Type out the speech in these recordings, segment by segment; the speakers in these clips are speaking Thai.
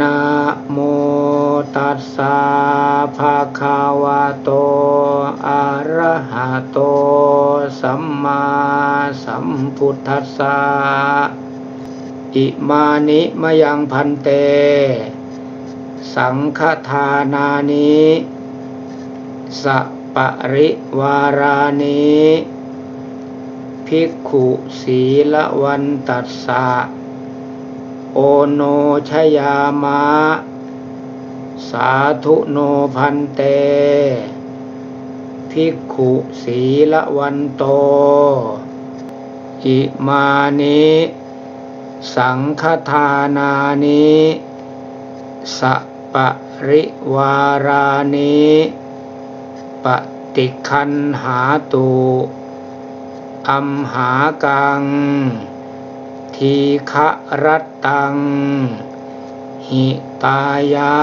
นะโมตัสสะภะคะวะโต อะระหะโต สัมมาสัมพุทธัสสะ อิมานิมะยังพันเต สังฆทานานิสัปะริวารานิภิกขุสีละวันตัสสะ โอโนชยามะ สาธุโนพันเต ภิกขุสีละวันโต อิมานิสังฆทานานิสัปริวารานิปฏิคันหาตุอัมหากัง ทีฆรัตตัง หิตายะ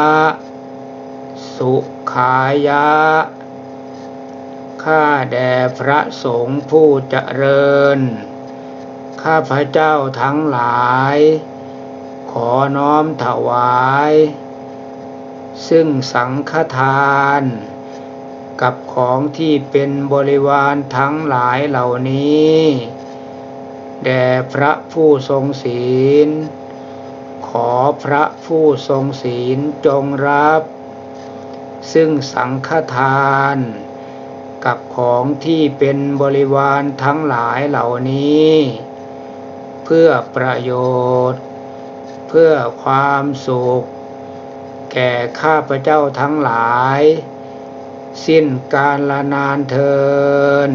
สุขายะ ข้าแด่พระสงฆ์ผู้เจริญ ข้าพระเจ้าทั้งหลาย ขอน้อมถวาย ซึ่งสังฆทาน กับของที่เป็นบริวารทั้งหลายเหล่านี้ แด่พระผู้ทรงศีล ขอพระผู้ทรงศีลจงรับ ซึ่งสังฆทาน กับของที่เป็นบริวารทั้งหลายเหล่านี้ เพื่อประโยชน์ เพื่อความสุข แก่ข้าพเจ้าทั้งหลาย สิ้นกาลนานเทิน